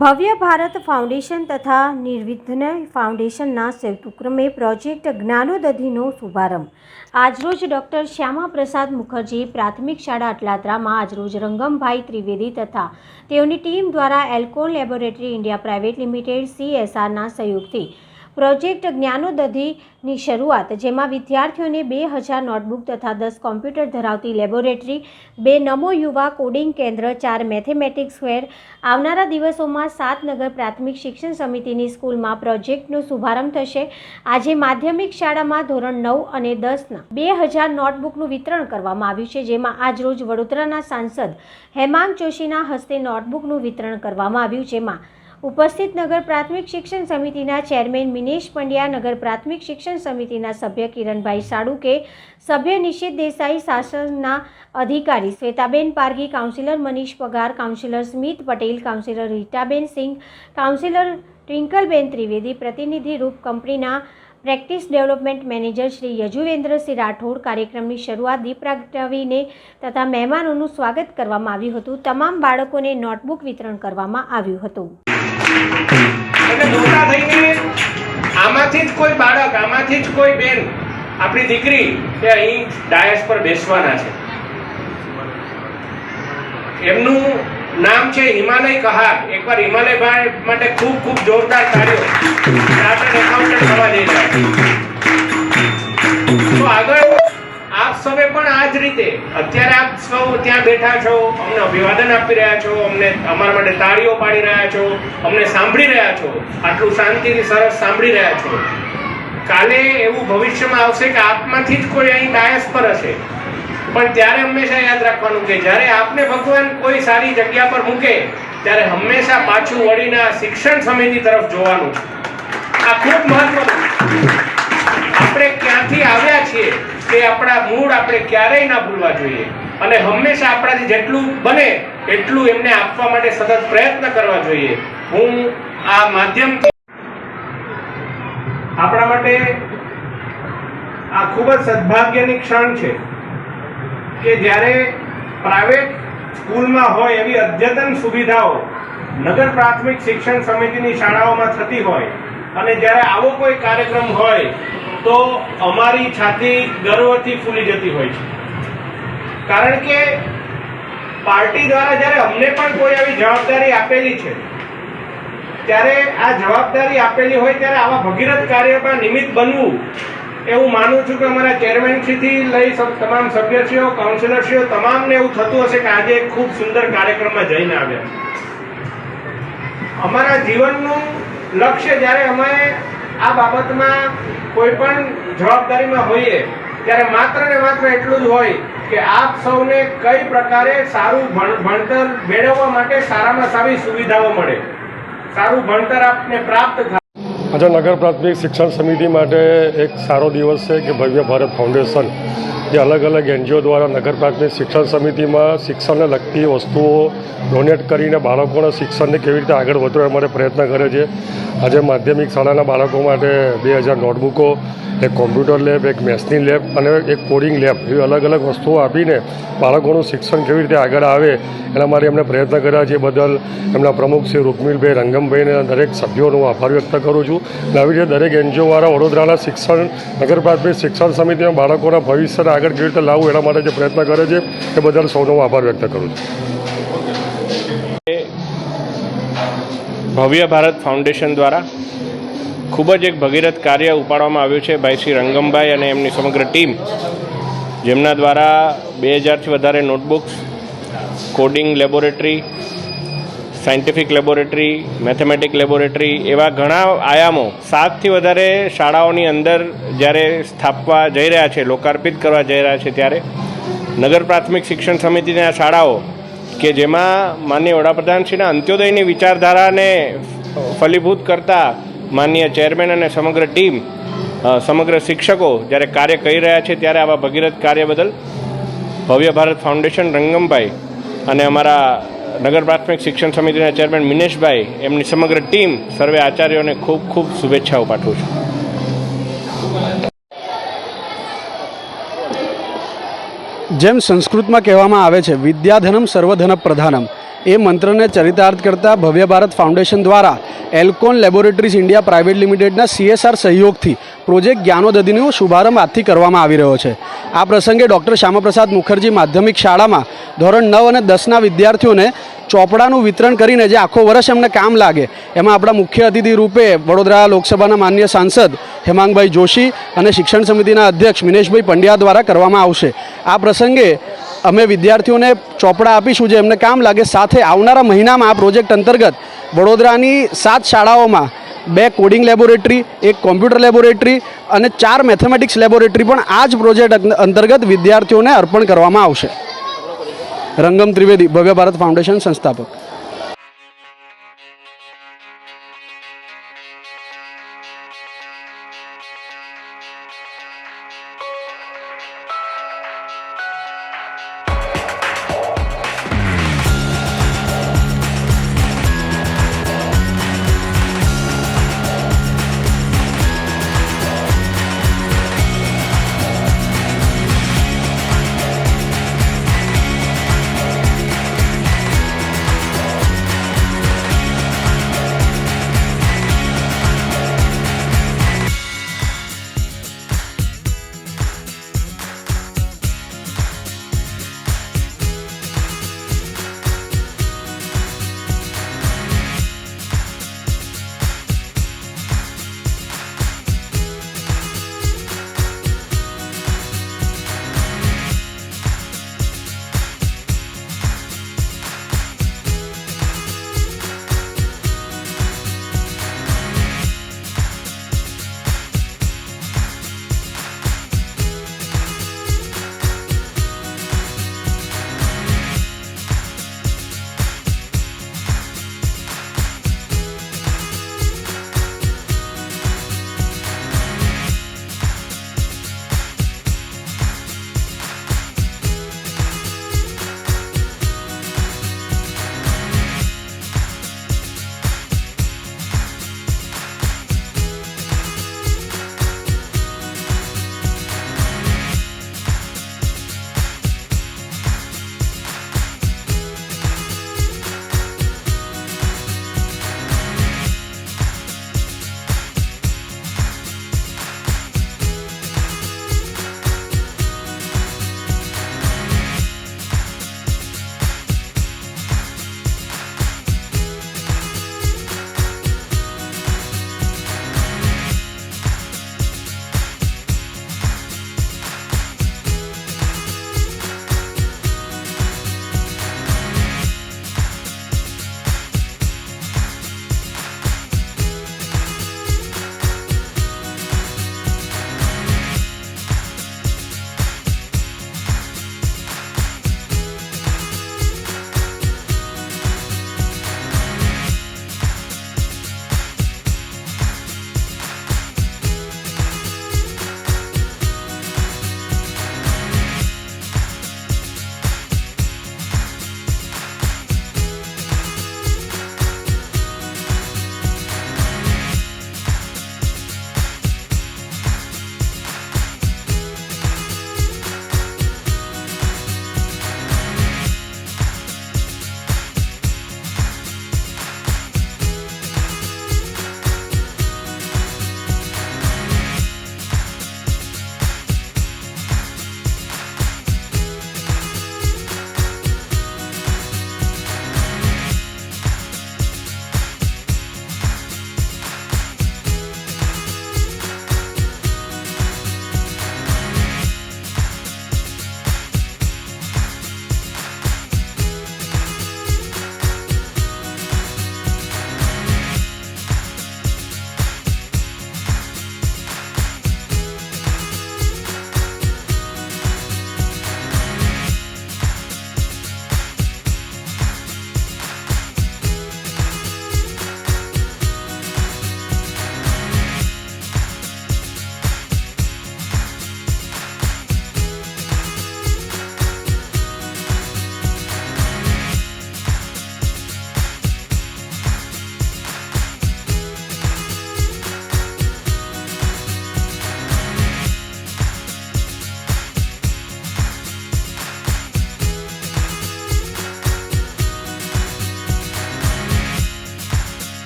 ભવ્ય ભારત ફાઉન્ડેશન તથા નિર્વિઘ્ન ફાઉન્ડેશનના સંયુક્ત ઉપક્રમે પ્રોજેક્ટ જ્ઞાનોદધિનો શુભારંભ. આજરોજ ડૉક્ટર શ્યામા પ્રસાદ મુખર્જી પ્રાથમિક શાળા અટલાદરામાં આજરોજ રંગમભાઈ ત્રિવેદી તથા તેઓની ટીમ દ્વારા Alcon laboratory India private limited સીએસઆરના સહયોગથી પ્રોજેક્ટ જ્ઞાનોદધિની શરૂઆત, જેમાં વિદ્યાર્થીઓને બે હજાર નોટબુક તથા દસ કોમ્પ્યુટર ધરાવતી લેબોરેટરી, બે નમો યુવા કોડિંગ કેન્દ્ર, ચાર મેથેમેટિક્સ સ્ક્વેર આવનારા દિવસોમાં સાત નગર પ્રાથમિક શિક્ષણ સમિતિની સ્કૂલમાં પ્રોજેક્ટનો શુભારંભ થશે. આજે માધ્યમિક શાળામાં ધોરણ નવ અને દસના બે હજાર નોટબુકનું વિતરણ કરવામાં આવ્યું છે, જેમાં આજરોજ વડોદરાના સાંસદ હેમાંગ જોશીના હસ્તે નોટબુકનું વિતરણ કરવામાં આવ્યું, જેમાં ઉપસ્થિત નગર પ્રાથમિક શિક્ષણ સમિતિના ચેરમેન મિનેશ પંડ્યા, નગર પ્રાથમિક શિક્ષણ સમિતિના સભ્ય કિરણભાઈ સાડુકે, સભ્ય નિશિત દેસાઈ શાસનના અધિકારી Shwetaben Pargi councillor Manish Pagar, councillor Smit Patel, councillor Ritaben Singh, councillor Twinkleben Trivedi, પ્રતિનિધિ રૂપ કંપનીના practice development manager Shri Yajuvendrasinh Rathod, કાર્યક્રમની શરૂઆત દીપ પ્રગટાવીને તથા મહેમાનોનું સ્વાગત કરવામાં આવ્યું હતું. તમામ બાળકોને નોટબુક વિતરણ કરવામાં આવ્યું હતું. આમાંથી જ કોઈ બાળક, આમાંથી જ કોઈ બેન, આપણી દીકરી કે અહીં ડાયસ પર બેસવાના છે. એમનું નામ છે હિમાલય કહાર. એકવાર હિમાલયભાઈ માટે ખૂબ ખૂબ જોરદાર કાર્યો. આગળ આપ પણ આ જ રીતે. અત્યારે આપ સૌ ત્યાં બેઠા છો, અમને અભિવાદન આપી રહ્યા છો, અમને અમારા માટે તાળીઓ પાડી રહ્યા છો, અમને સાંભળી રહ્યા છો, આટલું શાંતિથી સરસ સાંભળી રહ્યા છો. કાલે એવું ભવિષ્યમાં આવશે કે આપમાંથી જ કોઈ અહીં ડાયસ પર હશે. પણ ત્યારે હંમેશા યાદ રાખવાનું કે જ્યારે આપને ભગવાન કોઈ સારી જગ્યા પર મૂકે, ત્યારે હંમેશા પાછું વળીને શિક્ષણ સમિતિ તરફ જોવાનું આ ખૂબ મહત્વનું આપણે ક્યાંથી આવ્યા છીએ? તે આપણા મૂળ આપણે ક્યારેય ના ભૂલવા જોઈએ. અને હંમેશા આપણાથી જેટલું બને એટલું એમને આપવા માટે સતત પ્રયત્ન કરવા જોઈએ. હું આ માધ્યમ આપણા માટે આ ખૂબ જ સદભાગ્યની ક્ષણ છે કે જ્યારે પ્રાઇવેટ સ્કૂલમાં હોય એવી અદ્યતન સુવિધાઓ નગર પ્રાથમિક શિક્ષણ સમિતિની શાળાઓમાં થતી હોય અને જ્યારે આવો કોઈ કાર્યક્રમ હોય તો અમારી છાતી ગર્વથી ફૂલી જતી હોય છે. કારણ કે પાર્ટી દ્વારા જ્યારે અમને પણ કોઈ આવી જવાબદારી આપેલી છે, ત્યારે આ જવાબદારી આપેલી હોય ત્યારે આવા ભગીરથ કાર્યમાં નિમિત્ત બનવું એવું માનું છું કે અમારા ચેરમેનશ્રીથી લઈ તમામ સભ્યશ્રીઓ કાઉન્સિલરશ્રીઓ તમામને એવું થતું હશે કે આજે ખૂબ સુંદર કાર્યક્રમમાં જઈને આવ્યા. અમારા જીવનનું લક્ષ્ય જ્યારે અમે આ બાબતમાં કોઈ પણ જવાબદારીમાં હોઈએ, ત્યારે માત્ર ને માત્ર એટલું જ હોય કે આપ સૌને કઈ પ્રકારે સારું ભણ- ભણતર મેળવવા માટે સારામાં સારી સુવિધાઓ મળે. સારું ભણતર આપને પ્રાપ્ત થાય આજે નગર પ્રાથમિક શિક્ષણ સમિતિ માટે એક સારો દિવસ છે કે ભવ્ય ભારત ફાઉન્ડેશન, જે અલગ અલગ એનજીઓ દ્વારા નગર પ્રાથમિક શિક્ષણ સમિતિમાં શિક્ષણને લગતી વસ્તુઓ ડોનેટ કરીને બાળકોના શિક્ષણને કેવી રીતે આગળ વધવા માટે પ્રયત્ન કરે છે. આજે માધ્યમિક શાળાના બાળકો માટે બે હજાર નોટબુકો, એક કોમ્પ્યુટર લેબ, એક મેથ્સની લેબ અને એક કોડિંગ લેબ એવી અલગ અલગ વસ્તુઓ આપીને બાળકોનું શિક્ષણ કેવી રીતે આગળ આવે એના માટે એમણે પ્રયત્ન કર્યા. છે એ બદલ એમના પ્રમુખ શ્રી રૂકમિલભાઈ રંગમભાઈને દરેક સભ્યોનો આભાર વ્યક્ત કરું છું. અને આવી રીતે દરેક એનજીઓવાળા વડોદરાના શિક્ષણ નગર પ્રાથમિક શિક્ષણ સમિતિમાં બાળકોના ભવિષ્યને આગળ કેવી રીતે લાવવું એના માટે જે પ્રયત્ન કરે છે, એ બદલ સૌનો આભાર વ્યક્ત કરું છું. ભવ્ય ભારત ફાઉન્ડેશન દ્વારા ખૂબ જ એક ભગીરથ કાર્ય ઉપાડવામાં આવ્યું છે ભાઈ શ્રી રંગમભાઈ અને એમની સમગ્ર ટીમ, જેમના દ્વારા બે હજારથી વધારે notebooks, coding laboratory scientific laboratory, mathematic laboratory એવા ઘણા આયામો સાતથી વધારે શાળાઓની અંદર જ્યારે સ્થાપવા જઈ રહ્યા છે, લોકાર્પિત કરવા જઈ રહ્યા છે ત્યારે નગર પ્રાથમિક શિક્ષણ સમિતિની આ શાળાઓ કે જેમાં માનનીય વડાપ્રધાનશ્રીના અંત્યોદયની વિચારધારાને ફલીભૂત કરતા માનનીય ચેરમેન અને સમગ્ર ટીમ સમગ્ર શિક્ષકો જ્યારે કાર્ય કરી રહ્યા છે ત્યારે આવા ભગીરથ કાર્ય બદલ ભવ્ય ભારત ફાઉન્ડેશન રંગમભાઈ અને અમારા નગર પ્રાથમિક શિક્ષણ સમિતિના ચેરમેન મિનેશભાઈ, એમની સમગ્ર ટીમ સર્વે આચાર્યોને ખૂબ ખૂબ શુભેચ્છાઓ પાઠવું છું. જેમ સંસ્કૃતમાં કહેવામાં આવે છે, વિદ્યાધનમ સર્વધન પ્રધાનમ એ મંત્રને ચરિતાર્થ કરતા ભવ્ય ભારત ફાઉન્ડેશન દ્વારા એલ્કોન લેબોરેટરીઝ ઇન્ડિયા પ્રાઇવેટ લિમિટેડના સીએસઆર સહયોગથી પ્રોજેક્ટ જ્ઞાનોદધિનો શુભારંભ આજથી કરવામાં આવી રહ્યો છે. આ પ્રસંગે ડૉક્ટર શ્યામાપ્રસાદ મુખર્જી માધ્યમિક શાળામાં ધોરણ નવ અને દસના વિદ્યાર્થીઓને ચોપડાનું વિતરણ કરીને જે આખો વર્ષ એમને કામ લાગે, એમાં આપણા મુખ્ય અતિથિ રૂપે વડોદરા લોકસભાના માન્ય સાંસદ હેમાંગભાઈ જોશી અને શિક્ષણ સમિતિના અધ્યક્ષ મિનેશભાઈ પંડ્યા દ્વારા કરવામાં આવશે. આ પ્રસંગે અમે વિદ્યાર્થીઓને ચોપડા આપીશું જે એમને કામ લાગે. સાથે આવનારા મહિનામાં આ પ્રોજેક્ટ અંતર્ગત વડોદરાની સાત શાળાઓમાં બે કોડિંગ લેબોરેટરી એક કોમ્પ્યુટર લેબોરેટરી અને ચાર મેથેમેટિક્સ લેબોરેટરી પણ આ જ પ્રોજેક્ટ અંતર્ગત વિદ્યાર્થીઓને અર્પણ કરવામાં આવશે. રંગમ ત્રિવેદી, ભવ્ય ભારત ફાઉન્ડેશન સંસ્થાપક.